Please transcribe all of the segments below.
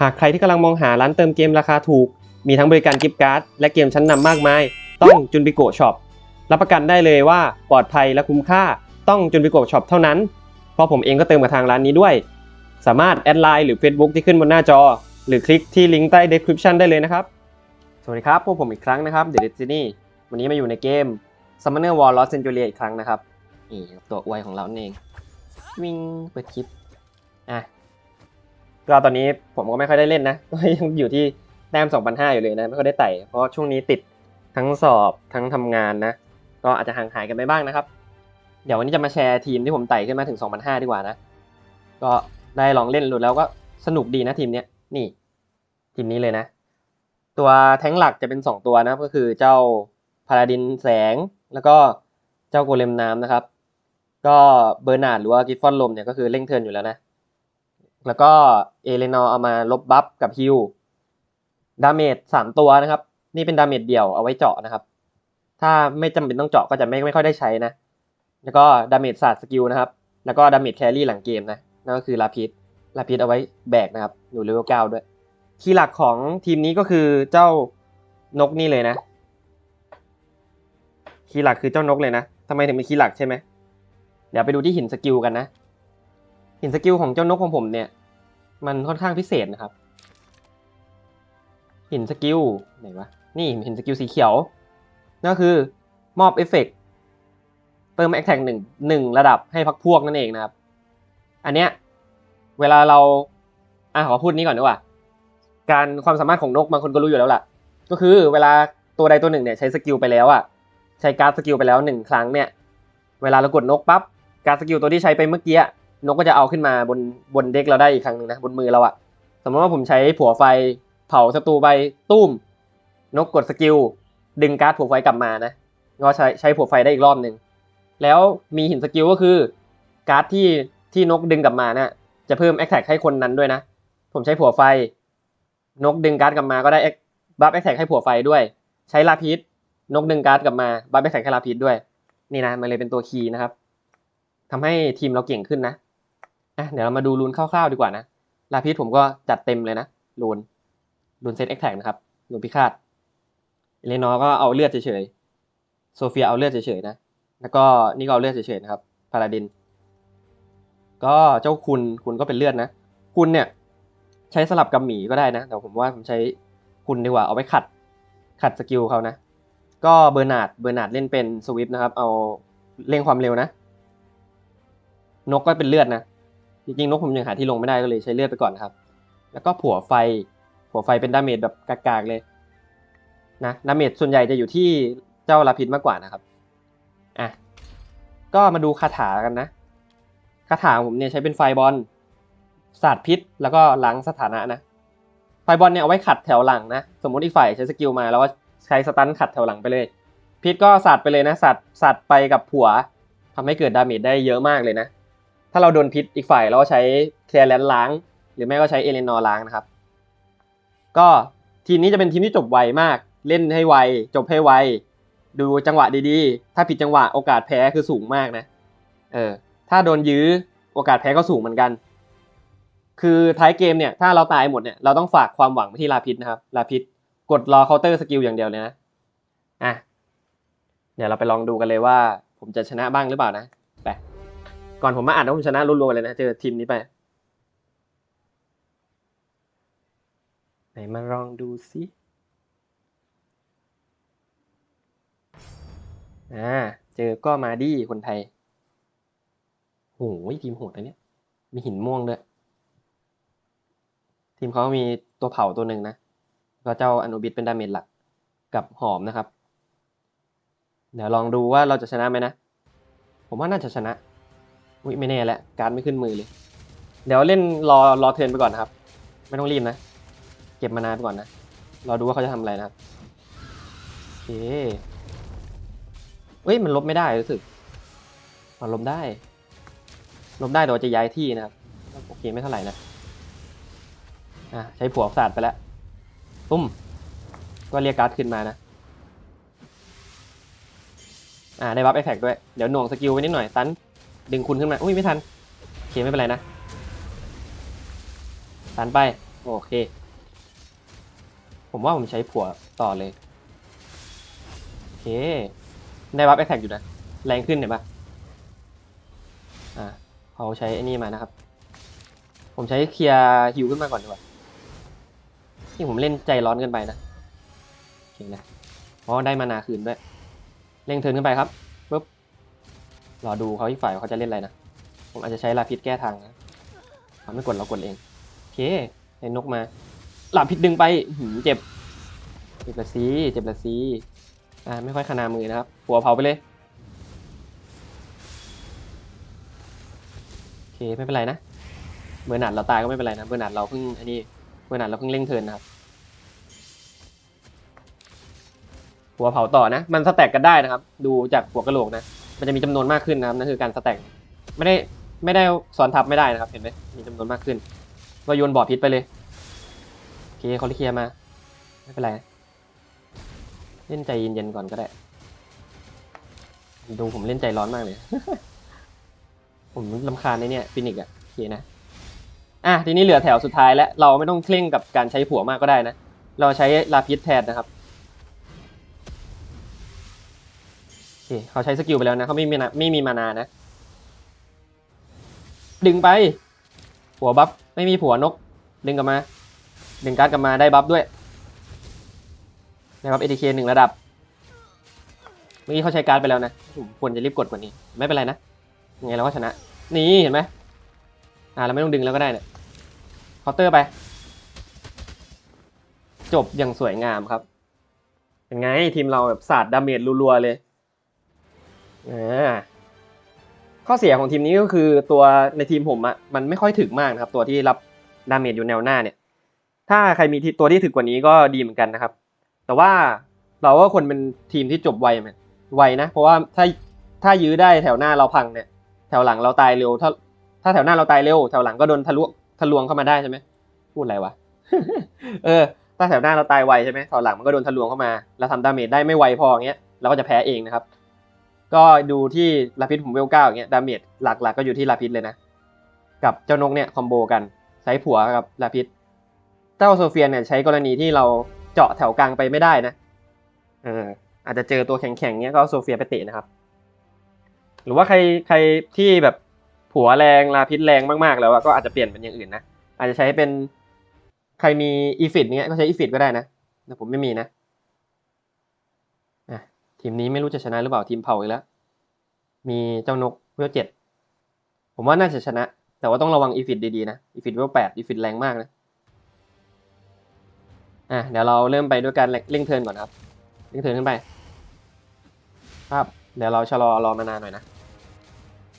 หากใครที่กำลังมองหาร้านเติมเกมราคาถูก มีทั้งบริการกิฟต์การ์ดและเกมชั้นนำมากมาย ต้องจุนบิโกช็อปรับประกันได้เลยว่าปลอดภัยและคุ้มค่า ต้องจุนบิโกช็อปเท่านั้น เพราะผมเองก็เติมกับทางร้านนี้ด้วย สามารถแอดไลน์หรือ Facebook ที่ขึ้นบนหน้าจอ หรือคลิกที่ลิงก์ใต้ description ได้เลยนะครับ สวัสดีครับ พวกผมอีกครั้งนะครับ The Destiny วันนี้มาอยู่ในเกม Summoner War Lost Centuria อีกครั้งนะครับนี่ตัวอวยของเรานั่นเองวิ่งเปิดคลิปอะ ก็ตอนนี้ผมก็ไม่ค่อยได้เล่นนะก็ยังอยู่ที่แต้ม2,500 อยู่เลยนะ ไม่ค่อยได้ไต่ เพราะช่วงนี้ติดทั้งสอบทั้งทำงานนะ ก็อาจจะห่างหายกันไปบ้างนะครับ เดี๋ยววันนี้จะมาแชร์ทีมที่ผมไต่ขึ้นมาถึง2,500ดีกว่านะ ก็ได้ลองเล่นหลุดแล้วก็สนุกดีนะทีมเนี้ย นี่ ทีมนี้เลยนะ ตัวแท้งหลักจะเป็น 2 ตัวนะก็คือเจ้าพาราดินแสง แล้วก็เจ้าโกเลมน้ำนะครับ ก็เบอร์นาร์ดหรือว่ากิฟฟอนลมเนี่ยก็คือเร่งเทินอยู่แล้วนะ แล้วก็เอเลนอร์เอามาลบบัฟกับฮิวดาเมจสามตัวนะครับ นี่เป็นดาเมจเดี่ยวเอาไว้เจาะนะครับ ถ้าไม่จำเป็นต้องเจาะก็จะไม่ไม่ค่อยได้ใช้นะ แล้วก็ดาเมจศาสตร์สกิลนะครับ แล้วก็ดาเมจแครี่หลังเกมนะ นั่นก็คือลาพิษลาพิษเอาไว้แบกนะครับ อยู่เลเวลเก้าด้วย คีย์หลักของทีมนี้ก็คือเจ้านกนี่เลยนะ คีย์หลักคือเจ้านกเลยนะทำไมถึงเป็นคีย์หลักใช่ไหม เดี๋ยวไปดูที่หินสกิลกันนะ หินสกิลของเจ้านกของผมเนี่ย มันค่อนข้างพิเศษนะครับ หินสกิลไหนวะนี่หินสกิลสีเขียวนั่นก็คือมอบเอฟเฟกต์เติมแอคแท็กหนึ่งหนึ่งระดับให้พักพวกนั่นเองนะครับ อันเนี้ยเวลาเราอะขอพูดนี้ก่อนดีกว่า การความสามารถของนกบางคนก็รู้อยู่แล้วล่ะ ก็คือเวลาตัวใดตัวหนึ่งเนี่ยใช้สกิลไปแล้วอะใช้การ์ดสกิลไปแล้วหนึ่งครั้งเนี่ย เวลาเรากดนกปั๊บการดสกิลตัวที่ใช้ไปเมื่อกี้ นกก็จะเอาขึ้นมาบนบนเด็กเราได้อีกครั้งหนึ่งนะบนมือเราอะสมมติว่าผมใช้ผัวไฟเผาศัตรูไปตุ้ม นกกดสกิลดึงการ์ดผัวไฟกลับมานะก็ใช้ใช้ผัวไฟได้อีกรอบหนึ่งแล้วมีหินสกิลก็คือการ์ดที่ที่นกดึงกลับมานะจะเพิ่มแอคแท็กให้คนนั้นด้วยนะ ผมใช้ผัวไฟ นกดึงการ์ดกลับมาก็ได้บัฟแอคแท็กให้ผัวไฟด้วย ใช้ลาพิษนกดึงการ์ดกลับมาบัฟแอคแท็กให้ลาพิษด้วย นี่นะมันเลยเป็นตัวคีย์นะครับทำให้ทีมเราเก่งขึ้นนะ อะเดี๋ยวเรามาดูรูนคร่าวๆดีกว่านะลาพิษผมก็จัดเต็มเลยนะรูนรูนเซตแอคแทกนะครับรูนพิฆาตเอเลนอร์ก็เอาเลือดเฉยๆโซเฟียเอาเลือดเฉยๆนะแล้วก็นี่ก็เอาเลือดเฉยๆนะครับพาราดิน ก็เจ้าคุณคุณก็เป็นเลือดนะ คุณเนี่ยใช้สลับกับหมีก็ได้นะแต่ผมว่าผมใช้คุณดีกว่าเอาไปขัดขัดสกิลเขานะ ก็เบอร์นาร์ดเบอร์นาร์ดเล่นเป็นสวิฟนะครับ เอาเร่งความเร็วนะ นกก็เป็นเลือดนะ จริงๆนกผมยังหาที่ลงไม่ได้ก็เลยใช้เลือดไปก่อนครับ แล้วก็ผัวไฟ ผัวไฟเป็นดาเมจแบบกากๆเลยนะดาเมจส่วนใหญ่จะอยู่ที่เจ้าลาพิษมากกว่านะครับอะก็มาดูคาถากันนะคาถาผมเนี่ยใช้เป็นไฟบอลศาสตร์พิษ แล้วก็ล้างสถานะนะ ไฟบอลเนี่ยเอาไว้ขัดแถวหลังนะ สมมติอีกฝ่ายใช้สกิลมาแล้วก็ใช้สตันขัดแถวหลังไปเลย พิษก็สัตว์ไปเลยนะสัตว์สัตว์ไปกับผัวทำให้เกิดดาเมจได้เยอะมากเลยนะ ถ้าเราโดนพิษอีกฝ่ายเราก็ใช้เคลียร์แลนล้าง หรือไม่ก็ใช้เอเลนอร์ล้างนะครับ ก็ทีมนี้จะเป็นทีมที่จบไวมาก เล่นให้ไว จบให้ไว ดูจังหวะดีๆ ถ้าผิดจังหวะโอกาสแพ้คือสูงมากนะ เออ ถ้าโดนยื้อโอกาสแพ้ก็สูงเหมือนกัน คือท้ายเกมเนี่ยถ้าเราตายหมดเนี่ยเราต้องฝากความหวังไปที่ลาพิษนะครับ ลาพิษกดรอเคาน์เตอร์สกิลอย่างเดียวเลยนะ อะ เดี๋ยวเราไปลองดูกันเลยว่า ผมจะชนะบ้างหรือเปล่านะ ก่อนผมมาอ่านว่าผมชนะรัวๆเลยนะ เจอทีมนี้ไป ไหนมาลองดูสิอ่าเจอก็มาดีคนไทยโหยทีมโหดนะเนี่ย มีหินม่วงด้วย ทีมเขามีตัวเผาตัวหนึ่งนะ ก็เจ้าอนุบิตเป็นดาเมจหลักกับหอมนะครับ เดี๋ยวลองดูว่าเราจะชนะไหมนะ ผมว่าน่าจะชนะ อุ้ยไม่แน่แหละการไม่ขึ้นมือเลย เดี๋ยวเล่นรอรอเทิร์นไปก่อนนะครับ ไม่ต้องรีบนะ เก็บมานานไปก่อนนะ รอดูว่าเขาจะทำอะไรนะครับโอเคเฮ้ยมันลบไม่ได้รู้สึกมันลบได้ ลบได้แต่ว่าจะย้ายที่นะครับ โอเคไม่เท่าไหร่นะอะใช้ผัวศาสตร์ไปแล้วปุ้ม ก็เรียกการ์ดขึ้นมานะอ่าได้บัฟเอฟเฟกด้วย เดี๋ยวหน่วงสกิลไว้นิดหน่อยตัน ดึงคุณขึ้นมา อุ้ยไม่ทัน โอเคไม่เป็นไรนะตันไป โอเค ผมว่าผมใช้ผัวต่อเลย โอเค ได้บัฟแอคแท็กอยู่นะ แรงขึ้นเห็นปะอ่าเขาใช้ไอ้นี่มานะครับ ผมใช้เคลียร์ฮิวขึ้นมาก่อนดีกว่าที่ผมเล่นใจร้อนเกินไปนะโอเคนะเพราะได้มานาคืนด้วย เร่งเทินขึ้นไปครับ รอดูเขาอีกฝ่ายว่าเขาจะเล่นอะไรนะ ผมอาจจะใช้ลาพิษแก้ทางนะเขาไม่กดเรากดเองโอเคให้นกมาลาพิษดึงไปหือเจ็บ เจ็บละซีเจ็บละซีอ่าไม่ค่อยขนามือนะครับ หัวเผาไปเลยโอเคไม่เป็นไรนะเบอร์นาดเราตายก็ไม่เป็นไรนะเบอร์นาดเราเพิ่งอันนี้เบอร์นาดเราเพิ่งเร่งเทินนะครับหัวเผาต่อนะ มันสแต็กกันได้นะครับ ดูจากหัวกระโหลกนะ มันจะมีจำนวนมากขึ้นนะครับนั่นคือการสแต็กไม่ได้ไม่ได้ซ้อนทับไม่ได้นะครับ เห็นไหมมีจำนวนมากขึ้นก็โยนบ่อพิษไปเลยโอเคเขาเคลียร์มาไม่เป็นไรเล่นใจเย็นๆก่อนก็ได้ ดูผมเล่นใจร้อนมากเลย ผมลำคาญในเนี่ยฟินิกอะโอเคนะอะทีนี้เหลือแถวสุดท้ายแล้ว เราไม่ต้องเคร่งกับการใช้ผัวมากก็ได้นะ เราใช้ลาพิษแทนนะครับ คเขาใช้สกิลไปแล้วนะเขาไม่มีนะไม่มีมานานะ ดึงไป ผัวบัฟไม่มีผัวนก ดึงกลับมา ดึงการ์ดกลับมาได้บัฟด้วยได้บัฟเอทีเคหนึ่งระดับ เมื่อกี้เขาใช้การ์ดไปแล้วนะควรจะรีบกดกว่านี้ ไม่เป็นไรนะยังไงเราก็ชนะ นี่เห็นไหมอ่าเราไม่ต้องดึงแล้วก็ได้เนี่ยเคาน์เตอร์ไป จบอย่างสวยงามครับเป็นไงทีมเราแบบสาดดาเมจรัวๆเลย ข้อเสียของทีมนี้ก็คือตัวในทีมผมอะมันไม่ค่อยถึกมากนะครับ ตัวที่รับดาเมจอยู่แนวหน้าเนี่ย ถ้าใครมีตัวที่ถึกกว่านี้ก็ดีเหมือนกันนะครับ แต่ว่าเราก็คนเป็นทีมที่จบไวไหมไวนะ เพราะว่าถ้าถ้ายื้อได้แถวหน้าเราพังเนี่ย แถวหลังเราตายเร็ว ถ้า ถ้าแถวหน้าเราตายเร็ว แถวหลังก็โดนทะลุทะลวงเข้ามาได้ใช่ไหมพูดอะไรวะเออ ถ้าแถวหน้าเราตายไวใช่ไหมแถวหลังมันก็โดนทะลวงเข้ามาแล้วทำดาเมจได้ไม่ไวพออย่างเงี้ยเราก็จะแพ้เองนะครับ ก็ดูที่ลาพิษผมเวลเก้าอย่างเงี้ยดาเมจหลักๆก็อยู่ที่ลาพิษเลยนะ กับเจ้านกเนี่ยคอมโบกันใช้ผัวกับลาพิษเจ้าโซเฟียเนี่ยใช้กรณีที่เราเจาะแถวกลางไปไม่ได้นะเอออาจจะเจอตัวแข็งๆเนี้ยก็โซเฟียไปเตะนะครับ หรือว่าใครใครที่แบบผัวแรงลาพิษแรงมากๆ แล้วก็อาจจะเปลี่ยนเป็นอย่างอื่นนะอาจจะใช้เป็นใครมีอีฟิตเนี้ยก็ใช้อีฟิตก็ได้นะแต่ผมไม่มีนะ ทีมนี้ไม่รู้จะชนะหรือเปล่าทีมเผาอีกแล้ว มีเจ้านกเวลเจ็ดผมว่าน่าจะชนะ แต่ว่าต้องระวังอีฟิตดีๆนะอีฟิตเวลแปดอีฟิตแรงมากนะอะเดี๋ยวเราเริ่มไปด้วยการเร่งเทิร์นก่อนครับเร่งเทิร์นขึ้นไป ครับ เดี๋ยวเราชะลอรอมานานหน่อยนะ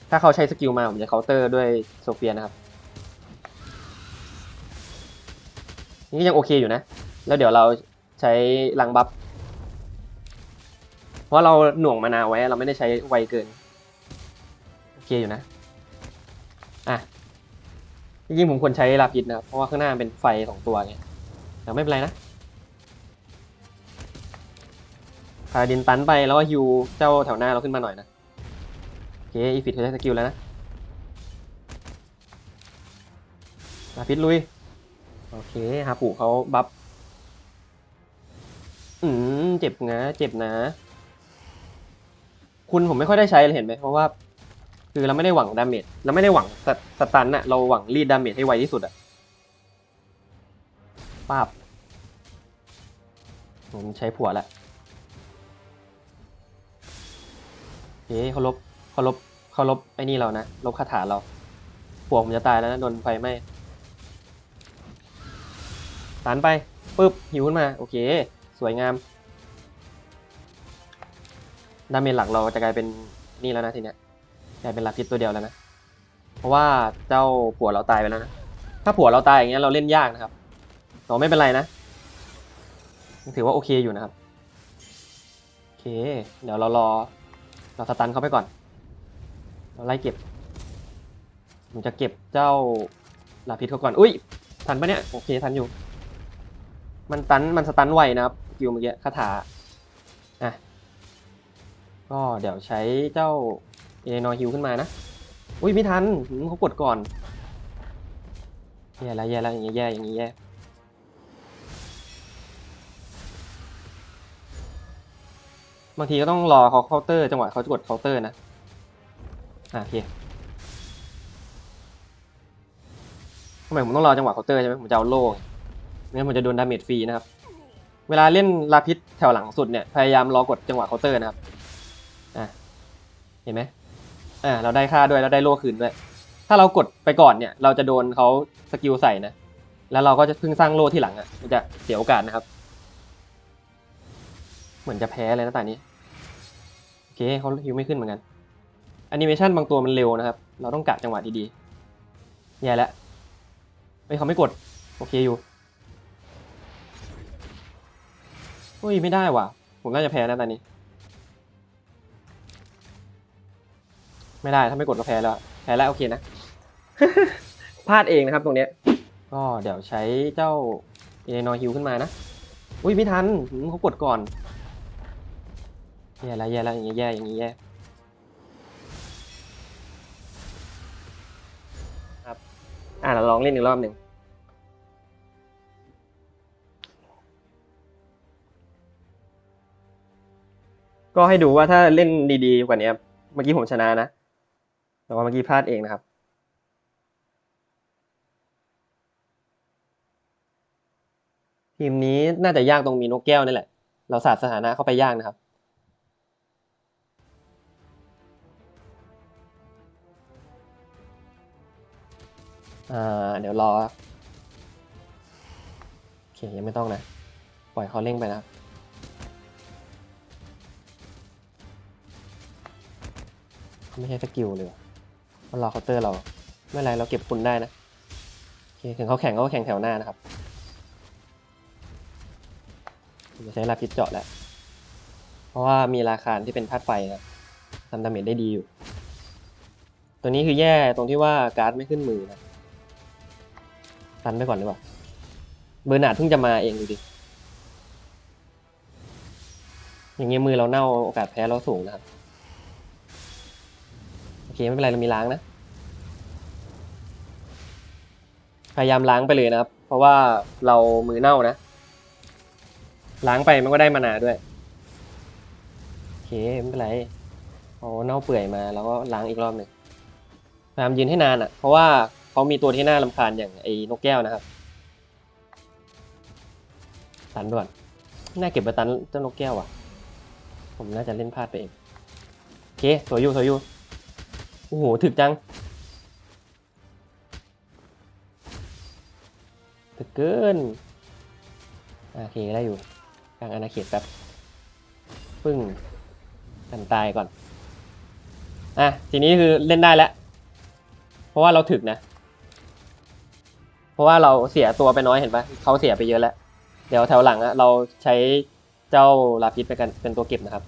ถ้าเขาใช้สกิลมาผมจะเคาน์เตอร์ด้วยโซเฟียนะครับ นี่ยังโอเคอยู่นะ แล้วเดี๋ยวเราใช้ลังบัฟ เพราะเราหน่วงมานาไว้เราไม่ได้ใช้ไวเกินโอเคอยู่นะอะจริงๆผมควรใช้ลาพิษนะครับเพราะว่าข้างหน้าเป็นไฟสองตัวไงแต่ไม่เป็นไรนะพาดินตันไปแล้วก็ฮิวเจ้าแถวหน้าเราขึ้นมาหน่อยนะโอเคอีฟิตเขาใช้สกิลแล้วนะลาพิษลุยโอเคฮาปุเขาบัฟอืมเจ็บนะเจ็บนะ คุณผมไม่ค่อยได้ใช้เลยเห็นไหมเพราะว่า คือเราไม่ได้หวังดาเมจเราไม่ได้หวังสสตันอะเราหวังรีดดาเมจให้ไวที่สุดอะป้าบผมใช้ผัวละโอเคเขาลบเขาลบเขาลบไอ้นี่เรานะลบคาถาเราผัวผมจะตายแล้วนะโดนไฟไหม้ตันไปปุ๊บหิวขึ้นมา โอเค สวยงาม ดาเมจหลักเราจะกลายเป็นนี่แล้วนะทีเนี้ยกลายเป็นลาพิษตัวเดียวแล้วนะเพราะว่าเจ้าผัวเราตายไปแล้วนะถ้าผัวเราตายอย่างเงี้ยเราเล่นยากนะครับแต่ไม่เป็นไรนะถือว่าโอเคอยู่นะครับโอเค เดี๋ยวเรารอ เราสตันเขาไปก่อน เราไล่เก็บผมจะเก็บเจ้าลาพิษเขาก่อน อุ้ยทันปะเนี่ย โอเคทันอยู่ มันตันมันสตันไวนะครับกิลเมื่อกี้คาถา ก็เดี๋ยวใช้เจ้าเอนอฮิวขึ้นมานะ อุ้ยไม่ทันเขากดก่อนแย่แล้วแย่แล้วอย่างเงี้ยแย่อย่างงี้แย่บางทีก็ต้องรอเขาเคาน์เตอร์จังหวะเขาจะกดเคาน์เตอร์นะอะโอเคทำไมผมต้องรอจังหวะเคาน์เตอร์ใช่ไหมผมจะเอาโล่ไม่งั้นผมจะโดนดาเมจฟรีนะครับ เวลาเล่นลาพิษแถวหลังสุดเนี่ยพยายามรอกดจังหวะเคาน์เตอร์นะครับ อะเห็นไหมอ่าเราได้ค่าด้วยแล้วได้โล่คืนด้วยถ้าเรากดไปก่อนเนี่ย เราจะโดนเขาสกิลใส่นะแล้วเราก็จะเพิ่งสร้างโล่ที่หลังอะมันจะเสียโอกาสนะครับ เหมือนจะแพ้เลยนะตอนนี้โอเคเขาฮิวไม่ขึ้นเหมือนกันแอนิเมชันบางตัวมันเร็วนะครับ เราต้องกะจังหวะดีๆแย่แล้วเฮ้ยเขาไม่กด โอเคอยู่เฮ้ยไม่ได้ว่ะ ผมน่าจะแพ้นะตอนนี้ ไม่ได้ถ้าไม่กดก็แพ้แล้วแพ้แล้วโอเคนะ พลาดเองนะครับตรงเนี้ย ก็เดี๋ยวใช้เจ้าเอนอฮิวขึ้นมานะ อุ้ยไม่ทันหืมเขากดก่อน แย่แล้วแย่แล้วอย่างงี้แย่อย่างงี้แย่ครับ อ่าเราลองเล่นอีกรอบหนึ่งก็ให้ดูว่าถ้าเล่นดีๆกว่านี้เมื่อกี้ผมชนะนะ แต่ว่าเมื่อกี้พลาดเองนะครับ ทีมนี้น่าจะยากตรงมีนกแก้วนี่แหละ เราสาดสถานะเข้าไปยากนะครับ อ่า เดี๋ยวรอโอเคยังไม่ต้องนะ ปล่อยเขาเร่งไปนะครับไม่ใช่สกิลเลย ว่ะเขารอเคาน์เตอร์เรา ไม่เป็นไรเราเก็บคุณได้นะโอเคถึงเขาแข่งเขาก็แข่งแถวหน้านะครับจะใช้ลาพิษเจาะแล้ว เพราะว่ามีราคาที่เป็นธาตุไฟนะทำดาเมจได้ดีอยู่ ตัวนี้คือแย่ตรงที่ว่าการ์ดไม่ขึ้นมือนะตันไปก่อนหรือเปล่า เบอร์นาดเพิ่งจะมาเองดูดิ อย่างเงี้ยมือเราเน่าโอกาสแพ้เราสูงนะครับ ไม่เป็นไรเรามีล้างนะ พยายามล้างไปเลยนะครับ เพราะว่าเรามือเน่านะ ล้างไปมันก็ได้มานาด้วย โอเคไม่เป็นไรเอาเน่าเปื่อยมาแล้วก็ล้างอีกรอบหนึ่งพยายามยืนให้นานอะ เพราะว่าเขามีตัวที่น่ารำคาญอย่างไอ้นกแก้วนะครับ ตันไปก่อนน่าเก็บไปตันเจ้านกแก้วอะ ผมน่าจะเล่นพลาดไปเอง โอเคสวยอยู่สวยอยู่ โอ้โหถึกจังถึกเกินอะโอเคได้อยู่กลางอาณาเขตแป๊บปึ้งกันตายก่อน อะ ทีนี้คือเล่นได้แล้ว เพราะว่าเราถึกนะ เพราะว่าเราเสียตัวไปน้อยเห็นปะเขาเสียไปเยอะแล้ว เดี๋ยวแถวหลังอะเราใช้เจ้าลาพิษไปกันเป็นตัวเก็บนะครับ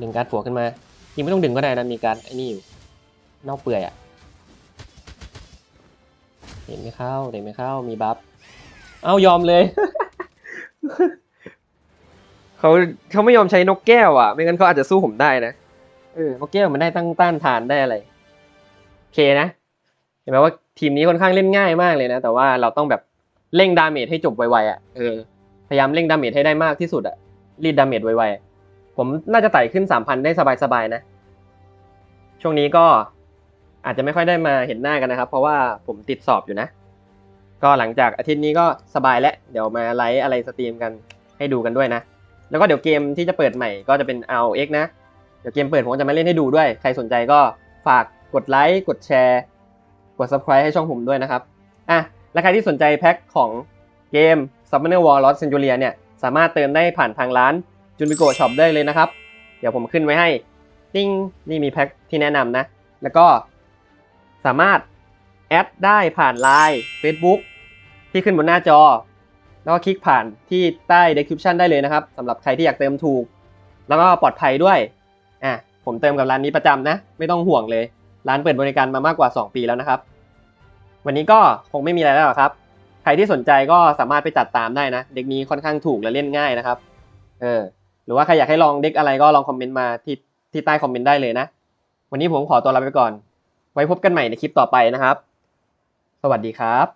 ดึงการ์ดฝัวขึ้นมา ยิงไม่ต้องดึงก็ได้นะมีการไอ้นี่อยู่เน่าเปื่อยอะ่ะเห็นไม่เข้าเห็นไม่เข้ามีบัฟเอายอมเลย เขาเขาไม่ยอมใช้นกแก้วอะ ไม่งั้นเขาอาจจะสู้ผมได้นะเออนกแก้วมันได้ตั้งต้านทานได้อะไรโอเคนะเห็นไหมว่าทีมนี้ค่อนข้างเล่นง่ายมากเลยนะ แต่ว่าเราต้องแบบเร่งดาเมจให้จบไวๆอะเออพยายามเร่งดาเมจให้ได้มากที่สุดอะรีดดาเมจไวๆ ผมน่าจะไต่ขึ้นสามพันได้สบายๆนะ ช่วงนี้ก็อาจจะไม่ค่อยได้มาเห็นหน้ากันนะครับ เพราะว่าผมติดสอบอยู่นะ ก็หลังจากอาทิตย์นี้ก็สบายแล้ว เดี๋ยวมาไลฟ์อะไรสตรีมกันให้ดูกันด้วยนะ แล้วก็เดี๋ยวเกมที่จะเปิดใหม่ก็จะเป็น RX นะ เดี๋ยวเกมเปิดผมจะมาเล่นให้ดูด้วย ใครสนใจก็ฝากกดไลค์ กดแชร์ กด subscribe ให้ช่องผมด้วยนะครับ อะ และใครที่สนใจแพ็คของเกม Summoner War Lost Centuria เนี่ย สามารถเติมได้ผ่านทางร้าน จุนบิโกช็อปได้เลยนะครับ เดี๋ยวผมขึ้นไว้ให้ติ้งนี่มีแพ็คที่แนะนำนะ แล้วก็สามารถแอดได้ผ่าน Line Facebook ที่ขึ้นบนหน้าจอ แล้วก็คลิกผ่านที่ใต้ description ได้เลยนะครับสำหรับใครที่อยากเติมถูก แล้วก็ปลอดภัยด้วยอะผมเติมกับร้านนี้ประจำนะ ไม่ต้องห่วงเลย ร้านเปิดบริการมามากกว่า 2 ปีแล้วนะครับ วันนี้ก็คงไม่มีอะไรแล้วครับ ใครที่สนใจก็สามารถไปจัดตามได้นะ เด็กนี้ค่อนข้างถูกและเล่นง่ายนะครับ เออ หรือว่าใครอยากให้ลองเด็กอะไรก็ลองคอมเมนต์มาที่ที่ใต้คอมเมนต์ได้เลยนะ วันนี้ผมขอตัวลาไปก่อน ไว้พบกันใหม่ในคลิปต่อไปนะครับ สวัสดีครับ